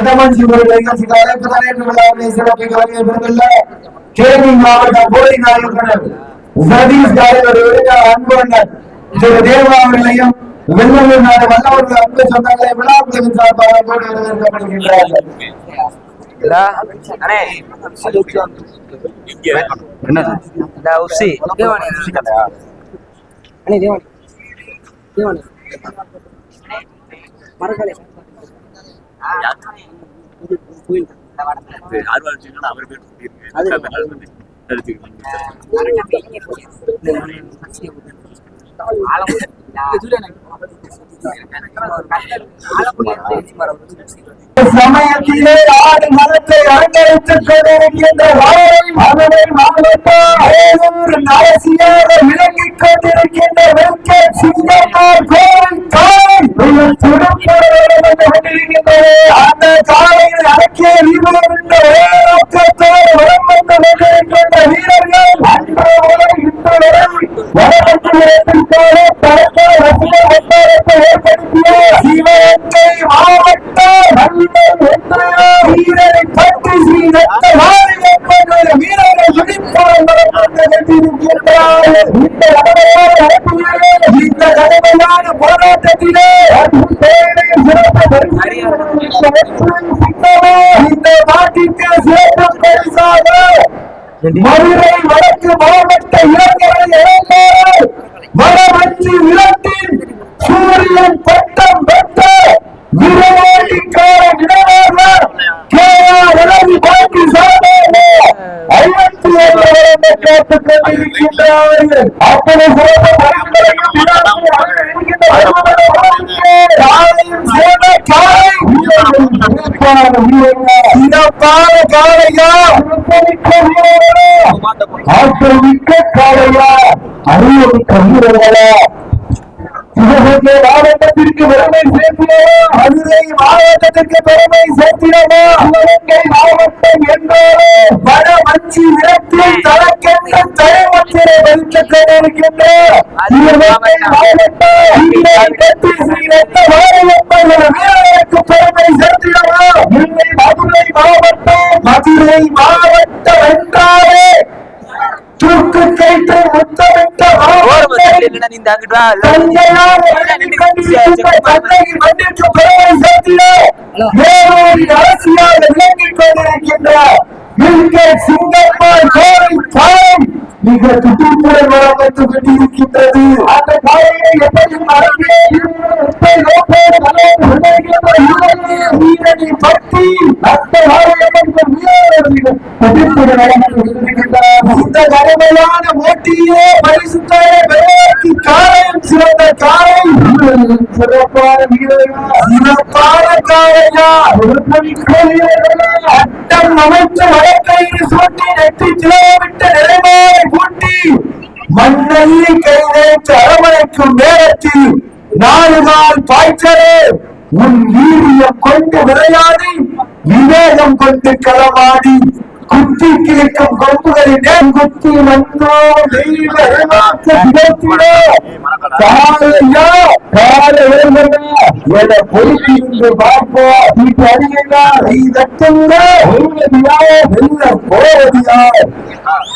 வடமஞ்சி ஒரு நிகழ்ச்சிக்கு அழைப்புதல் என்று விழாவினை சிறப்பிக்க வருகை பெறவில்லை தேனி மாவட்டம் போலி நாயகன் சதீஷ் காயவர் விருதார் அன்புடன். திரு தேவா அவர்களையும் வெள்ளூர் நாடு வல்லவர்கள் அன்பு சொந்தங்களை விழாக்குழுவின் சார்பாக போடி வரவேற்கப்படுகின்றார்கள் அண்ணே. சமயத்திலே ஆடு மரத்தை அலங்கரித்துக் கொண்டிருக்கின்ற வாழை மகனை மாவட்டம் வேலூர் நரசியாக விளங்கிக் கொண்டிருக்கின்ற வெங்க சிங்கம்மாள் கோவில் அந்த காலையில் அடக்கிய வீரர் என்ற நோக்கத்தோடு வலம் வந்து கொண்டிருக்கின்ற வீரர்கள் அன்று முதல் இன்று இந்த நாட்டிற்கு சிறப்பு பரிசாக மதுரை வடக்கு மாவட்ட இளைஞரை இழந்தார் வடமஞ்சி நிலத்தில் சூரியன் பட்டம் பெற்ற சாதனை ஐம்பத்தி ஏழு காத்துக் கொண்டிருக்கின்றார்கள் அப்படி சிறப்பு அறிவுமிக்க வீரர்களா சிவகங்கை மாவட்டத்திற்கு பெருமை சேர்த்திடவா மதுரை மாவட்டத்திற்கு பெருமை சேர்த்திடவா சிவகங்கை மாவட்டம் என்றாலே வட மஞ்சி நிலத்தில் வைத்துக் கொண்டிருக்கின்ற சிவகங்கை மாவட்டம். வீரர்களுக்கு பெருமை சேர்த்திடவா இல்லை மதுரை மாவட்டம் மதுரை மாவட்டம் இல்லைன்னா நீ அங்கிட்டு வா? தந்தையார் எழுதி கொண்டிருக்கின்ற தந்தையின் மண்ணிற்கு பெருமை சேர்த்திட வேறொரு அரசியாக விளங்கிக் கொண்டிருக்கின்றார் பில்கேட் சிங்கப்பூர் கோவை தாய் மிக துடிப்புடன் வளம் வந்து கொண்டிருக்கின்றது அந்த தாயை எப்படி மறந்தே எப்படி நோக்கோடு வளர்ந்து கொண்டிருக்கின்ற இளைஞர் வீரனை பற்றி அந்த இந்த கடுமையான போட்டியிலே பரிசுத்தார பெறுவதற்கு காலையும் சிறந்த காலை சிறப்பான வீரர்கள் சிறப்பான காலையா அட்டம் அமைத்து வழக்கையில் சூட்டி நெற்றி கிலோமீட்ட நிலைமாறை கூட்டி மண்ணல்லி கை நேற்று அரவணைக்கும் நேரத்தில் நாலு நாள் பாய்ச்சலே உன் வீரியம் கொண்டு விளையாடி விவேகம் கொண்டு களமாடி குத்தி கிழக்கும் கொம்புகளின் குத்தி வந்தோ காலையா காலை என பொறுக்கி இன்று பார்ப்போம் நீ அறியுங்க நீ தட்டுங்க வெல்ல போவதியா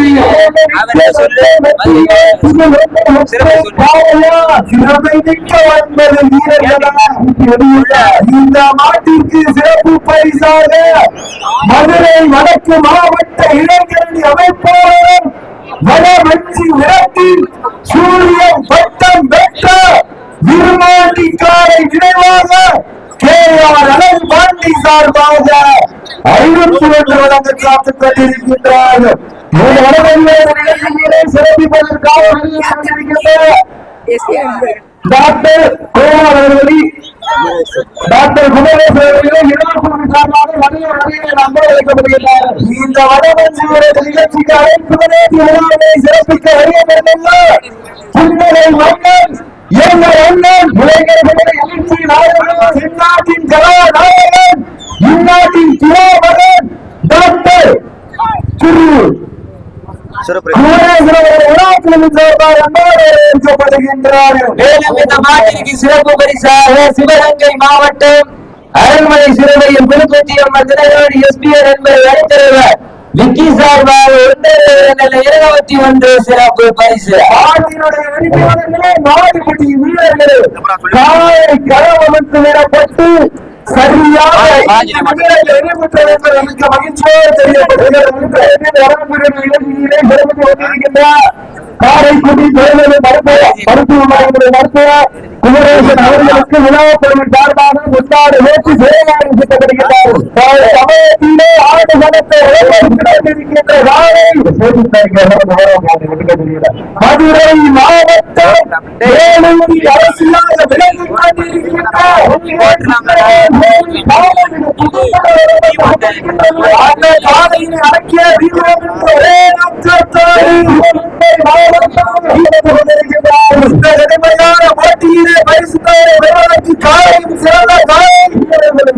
பக்கத்து சொல்லு, இந்த மாட்டிற்கு சிறப்பு பரிசாக மதுரை வடக்கு மாவட்ட இளைஞரணி அமைப்பாளரும் வடமஞ்சி நிலத்தில் சூரியன் பட்டம் பெற்ற விருமாண்டிக்காரை நினைவாக கே ஆர் அழகு பாண்டி சார்பாக ஐநூத்தி ஒன்று வழங்க காத்துக் கொண்டிருக்கின்றார்கள் சிறப்பிப்பதற்காக டாக்டர் கோமார் அவர்களை டாக்டர் குமரேசன் அவர்களை சார்பாக வணிக வகையை நம்ப வைக்கப்படுகிறார் இந்த நிகழ்ச்சிக்கு சிறப்பிக்க புன்னகை மன்னன் எங்கள் அண்ணன் எழுச்சி இந்நாட்டின் கலாநாயகன் இந்நாட்டின் டாக்டர் திரு மேலும் இந்த மாட்டிற்கு சிறப்பு பரிசாக சிவகங்கை மாவட்டம் அரண்மனை சிறுவையில் புதுக்கோட்டை அம்மன் தினகரன் எஸ்பிஆர் என்பதை அழைத்தவர் விக்கி சார்பாக இருபத்தி ஒன்று சிறப்பு பரிசு. மாடுபடி வீரர்கள் காலை களவமைத்து விடப்பட்டு சரியாக நிறைவுற்றது என்பது எனக்கு மகிழ்ச்சியோடு தெரியப்படுகிறது காரைக்குடி மருத்துவ மருத்துவமனையினுடைய மருத்துவர் குமரேசன் அவர்களுக்கு விழாப்பொருள் சார்பாக முன்னாடு நோக்கி செயலாறு சுட்டப்படுகின்றார் சமயத்திலே ஆண்டு சனத்தை இருக்கின்ற காலை மதுரை மாவட்டம் வேலூரி அரசியாக விளங்கிக் கொண்டிருக்கின்ற அந்த காலையில் அடக்கிய வீரர்கள் சிறந்த காலை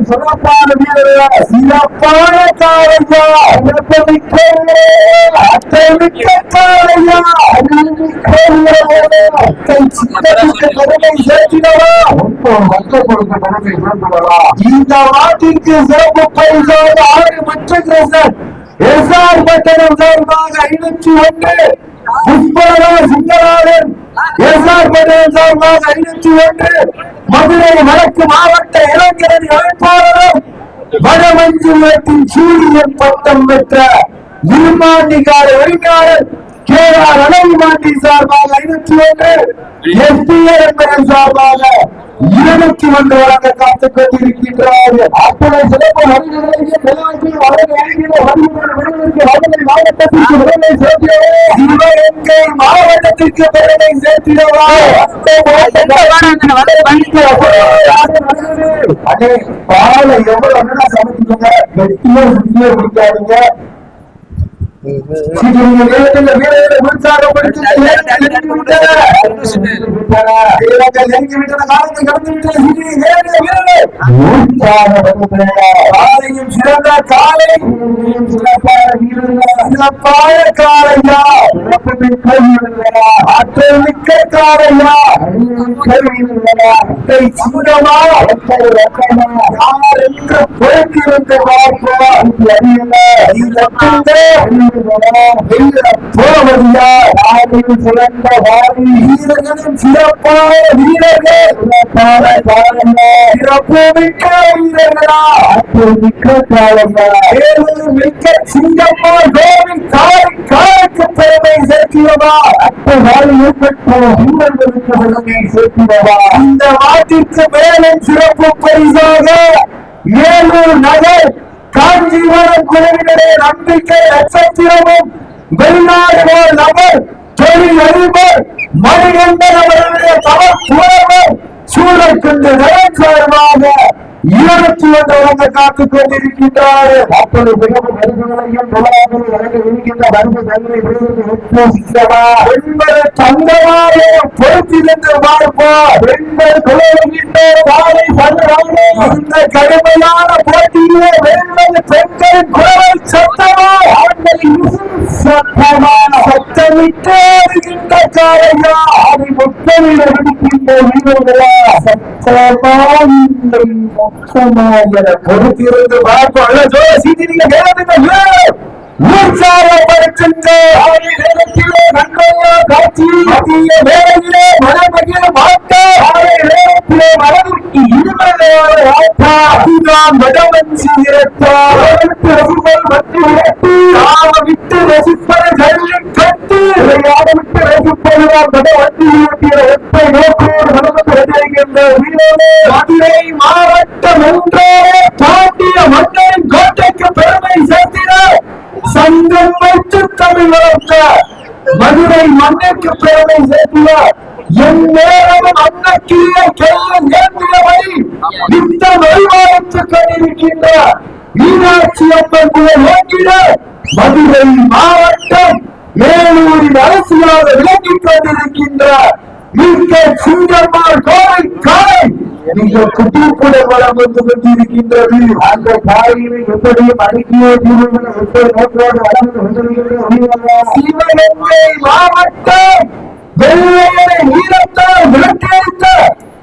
சிறப்பான வீரர்கள் சிறப்பான காலையா சிறப்புமிக்க அத்தை சித்தமிக்க கருணை இந்த நாட்டிற்கு சிறப்பு பரிசாக ஆறு மற்ற எஸ்ஆர் பட்டணம் சார்பாக ஐநூற்றி ஒன்று சிங்கராஜன் எஸ்ஆர் பட்டணம் சார்பாக ஐநூற்றி ஒன்று மதுரை வடக்கு மாவட்ட இளைஞரணி அமைப்பாளரும் வடமஞ்சுளத்தின் சூரியன் பட்டம் பெற்ற நிர்மாண்டிகார ஒழுங்காளர் கே ஆர் அழகுமாண்டி சார்பாக ஐநூத்தி ஒன்று எஸ்பிஆர் சார்பாக இருநூற்றி ஒன்று வழங்க காத்துக் கொண்டிருக்கின்றார் அத்தனை சிறப்பு மாவட்டத்திற்கு பெருமை அடே பாலை எவ்வளவு சமைச்சுக்கோங்க வெட்டியோ சுத்தியோ சிறந்த காலை சிறப்பான காலையா? ஆற்றல் மிக்க காலையா மிக்க யார் என்று அறியல இந்த போவதியா சிறந்த வாரி வீரர்களும் சிறப்பான வீரர்கள் சிறப்பு மிக்க வீரர்களா மிக்க மிக்க சிங்கம்மா பெருமை சேர்க்கிறவா வீரர்களுக்கு பெருமை சேர்க்கிறவா இந்த மேலும் சிறப்பு பரிசாக நகர் காஞ்சிபுரம் குழுவினரே நம்பிக்கை நட்சத்திரமும் வெளிநாடு வாழ் நபர் தொழில் அதிபர் மணிகண்டன் அவர்களுடைய தவறு புலவர் சூழற்கொண்டு நலன் சார்பாக இருபத்தி ஒன்று வழங்க காத்துக் கொண்டிருக்கின்றார் அப்படி மிகவும் வருகைகளையும் தொழிலாளர்கள் வழங்க இருக்கின்ற வருகை தன்மை என்பது தங்கமாக பொறுத்திருந்து பார்ப்போம் பெண்கள் குழுவின்ற காலை பருவானே இந்த கடுமையான போட்டியிலே குரலை சத்தமா? சத்தமா? சத்தமிட்டு வருகின்ற காலையா அதை சத்தமா? என பொறுத்திருந்து பார்ப்போம் அல்ல, ஜோ, சீட்டி நீங்க கேளுங்க வீரர்கள். காட்சி மதிய மனமகிழ மாட்ட அவரை நேரத்திலே மனதிற்கு இருமையான வடவன் சீரத்தா ரசிப்பல் மற்ற விட்டு ஜல்லி கட்டு. விட்டு நோக்கோடு மனமத்து வீரனே மதுரை மாவட்டம் பாண்டிய மன்னரின் கோட்டைக்கு பெருமை சேர்த்தினார் சங்கம் வைத்து தமிழ் வளர்த்த மதுரை பெருமை என் நேரமும் அன்னக்கிரிய கையில் ஏந்திரவை இந்த வழிபாடுத்துக் கொண்டிருக்கின்றார். மீனாட்சி அம்மன் குழல் ஓங்கிட மதுரை மாவட்டம் மேலூரின் அரசியாக விளங்கிக் கொண்டிருக்கின்றார். மிக்க சிங்கம்மாள் கோவை காலை நீங்க குட்டிப்புட வளம் வந்து கொண்டிருக்கின்றது. அந்த காலையை எப்படியும் அடக்கிய தீர்வுகளை எப்படி நோக்கோடு வளர்ந்து சிவகங்கை மாவட்டம் வெள்ளையரை வீரத்தால் விளக்கெடுத்த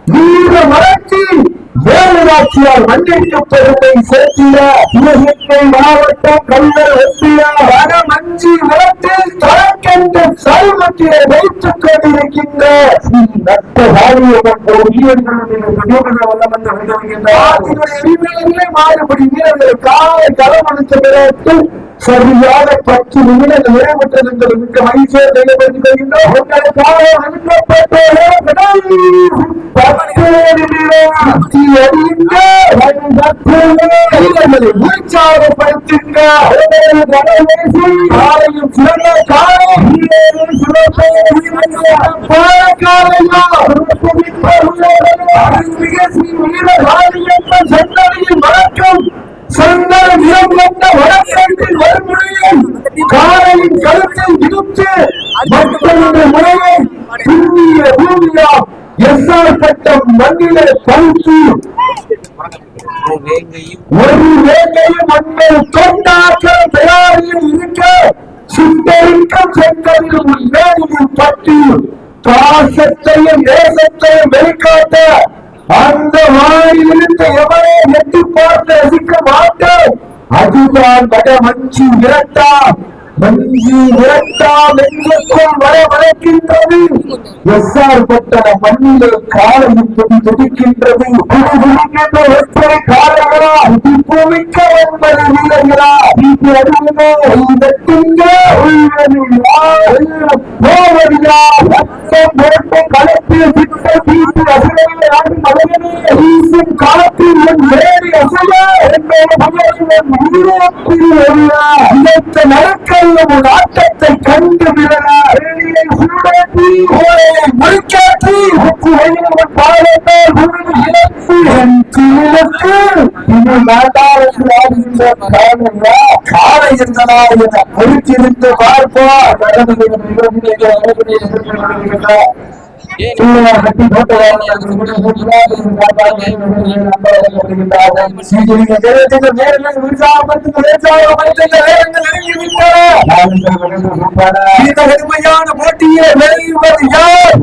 வீர வளர்ச்சி வேலுராட்சியால் மண்ணிற்கு பெருமை சேர்த்திட சிவகங்கை மாவட்டம் கல்லர் ஒட்டிய வடமஞ்சி விளக்கில் தரக்கென்று சருமத்திலே வைத்துக் கொண்டிருக்கின்ற ஸ்ரீ நட்ட வாரியம்மன் மாறுபடி வீரர்கள் காலை களமளித்த பிறகு சரியாக பத்து நிமிடம் நிறைவேற்றது என்பது மிக்க மகிழ்ச்சியை தெளிவுபடுத்திக் கொள்கின்றோம் உங்களுக்காக அனுப்பப்பட்ட பத்து சிறந்த நிறம் கொண்ட வடக்கிழக்கில் வறுமுறையில் காலையின் கழுத்தை இழுத்து மக்களுடைய முறையை புண்ணிய பூமியா எஸ்ஆர் பட்டம் மண்ணிலே பழுத்து ஒரு வேங்கையும் மண்ணில் தொண்டாக்க தயாரியில் இருக்க சுட்டரிக்கும் செங்கலில் முன்னேறியில் பற்றி பாசத்தையும் தேசத்தையும் வெளிக்காட்ட அந்த வாயிலிருந்து எவரே எட்டு பார்த்து ரசிக்க மாட்டேன்? அதுதான் வட மஞ்சு இரட்டான் மஞ்சி எஸ்ஆர் பட்டண மண்ணிலே காலையும் துடி துடிக்கின்றது ஒற்றை காலைகளா புமிக்க ஒன்பது வீரர்களா? இது அறிவுமே வெட்டுங்க. போவதியா ரத்தம் போட்டு களத்தில் விட்ட வீட்டு அசையை ஆடி மலையனே. வீசும் காலத்தில் என் வேறு அசைய. ஒருவா உன் ஆட்டத்தை கண்டு விடலா வெளியை சூடாக்கி இழப்பு என் தீரத்து இது ஆடுகின்ற காலை இருந்தனா என பொறுத்திருந்து பார்ப்போம். நடந்து வெளியுவது யார்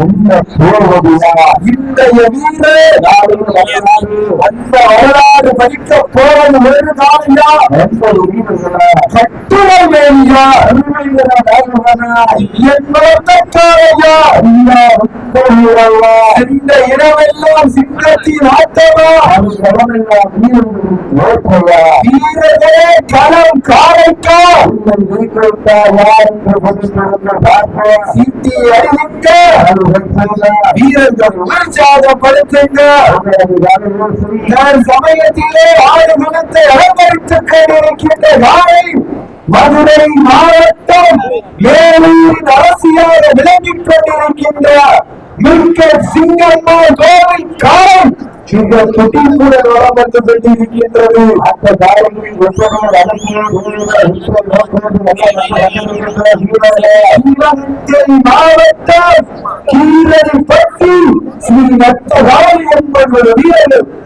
இன்றைய வீரர் அந்த வரலாறு படிக்க போவது ஒரு காலையா கட்டுரை வேலையா இந்த இரவெல்லாம் சிங்கத்தின் ஆட்டமா வீரர்களே களம் காரைக்கா சீட்டி அறிவிக்க வீரர்கள் உற்சாகப்படுத்துங்க சமயத்திலே ஆறு மனத்தை அலங்கரித்துக் கொண்டிருக்கின்ற காரை மதுரை மாவட்டம் வேலூரின் அரசியாக விளங்கிக் கொண்டிருக்கின்ற மிக்க சிங்கம்மா கோவில் காலம் இந்த வளம் வந்து கொண்டிருக்கின்றது. அந்த காலங்களில் மாவட்டம் கீழடி ஸ்ரீ என்பது வீரர் வீரர்கள்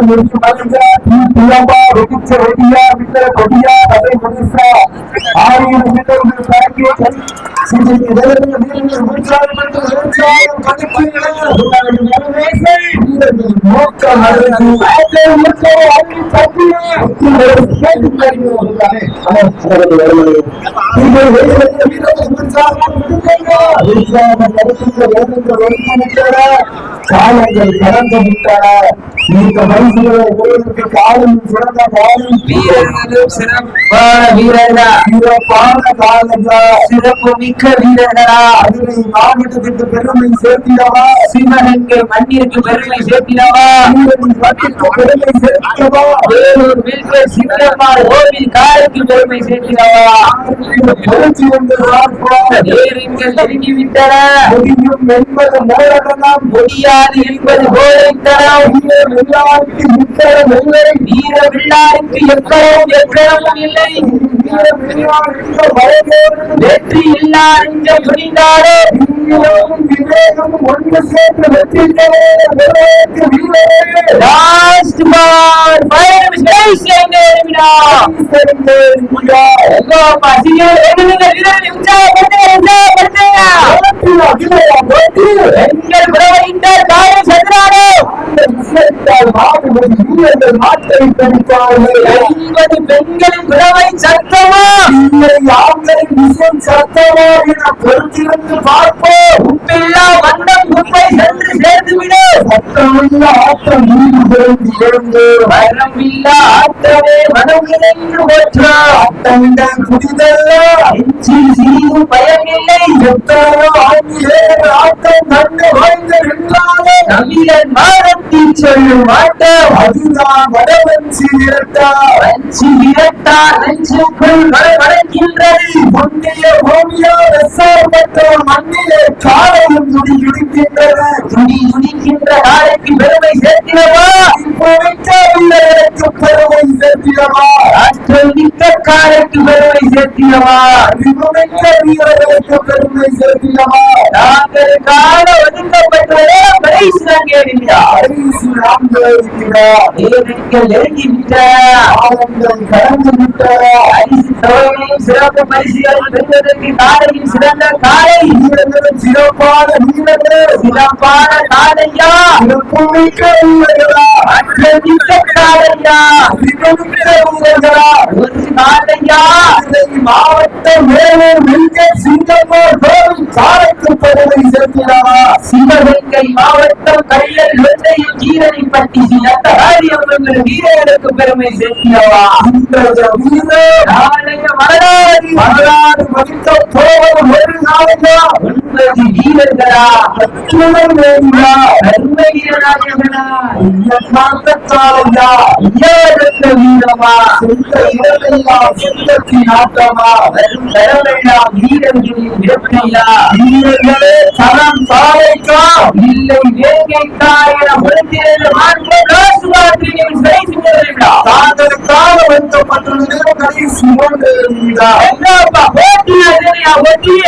பண்ணுகிறேன் நோக்கம் அறிந்து அதை உற்சாக அள்ளி தட்டியே காலங்கள் கடந்து விட்டன இந்த வயசு வீரர்களுக்கு காலம் சிறந்த காலம் சிறப்பு மிக்க வீரர்களா. மாவட்டத்திற்கு பெருமை சேர்த்திடவா சிவகங்கை மண்ணிற்கு பெருமை பெருமை சேர்த்திடவா வேலூர் கோவில் பெருமை புரட்சி என்று நேரங்கள் நெருங்கிவிட்டன முடியும் என்பது முடியாது என்பது போதைத்தனம் வீர விழாருக்கு எக்கரும் எக்கரமும் இல்லை. வெற்றி இல்லா நெஞ்சம் புரிந்தாரே. விவேகமும் ஒன்று சேர்ந்து வெற்றி பெறுவதற்கு வீரரே லாஸ்ட் பால் ஃபைவ் மினிட்ஸ் எங்க சரிங்க எங்கோ பசிங்க எழுதுங்க வீரர்களை உற்சாகப்படுத்துங்க உற்சாகப்படுத்துங்க உப்பில்லா வண்ணம் குப்பை சென்று சேர்த்து விடு வரமில்லா ஆட்டமே மனம் நினைந்து போற்றா நெஞ்சில் சிறிது பயமில்லை. தமிழன் மாதத்தில் சொல்லும் ஆட்டம் வஞ்சி விரட்டா நெஞ்சுக்குள் மடமடக்கின்றது துடி துடிக்கின்ற நாளைக்கு பெருமை சேர்த்தினவா பெருமை சேர்த்திடவா ஆற்றல் மிக்க காலைக்கு பெருமை சேர்த்தினவா அறிவுமிக்க வீரர்களுக்கு பெருமை சேர்த்திடவா நாங்கள் காண ஒதுக்கப்பட்டதே பரிசு கேடுகிறார் பரிசு நாங்கள் இருக்கிறார் தேவர்கள் நெருங்கி விட்ட காலங்கள் கடந்து விட்டன பரிசு தொகையும் சிறப்பு பரிசுகள் பெறுவதற்கு காலையும் சிறந்த காலை. வீரர்களும் சிறப்பான வீரர்கள். சிறப்பான காலையா? சிறப்புமிக்க வீரர்களா? வீரர்களா ஒரு காலையா மதுரை மாவட்டம் வேலூர் வில்கர் சிங்கப்பூர் கோவில் சாலைக்கு பெருமை சேர்த்திடவா சிவகங்கை மாவட்டம் கள்ளல் வெள்ளையில் கீரனிப்பட்டி சிலத்தகாரியம்மன் வீரர்களுக்கு பெருமை சேர்த்தினவா இன்றைய வீரர் நாளைய வரலாறு. வரலாறு மதிக்க போவது ஒரு நாளையா? ஒன்பது வீரர்களா? அச்சுடன் வேண்டியா நன்மை வீரராஜர்களா? நாட்டத்தாலையா ஐயாயிரத்த வீரமா சொந்த இடமெல்லாம் சொந்தத்தின் ஆட்டமா வரும் தரவெல்லாம் வீரர்களின் வெற்றியா வீரர்களே தரம் தாளைக்கா இல்லை வேங்கைக்கா என ஒழுங்கிறது மாற்ற காசு மாற்றினின் சிறை சின்னர்களா தாங்களுக்காக வைக்கப்பட்டுள்ள கடைசி மூன்று வீரா எங்கப்பா போட்டியா இல்லையா ஒட்டிய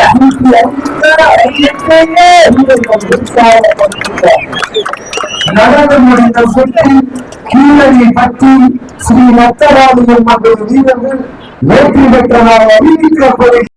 நடந்து முடிந்த சுற்றி கீழடி மற்றும் ஸ்ரீ ரத்தராஜன் மக்கள் வீரர்கள் வெற்றி பெற்றதாக அறிவிக்கப்படும்.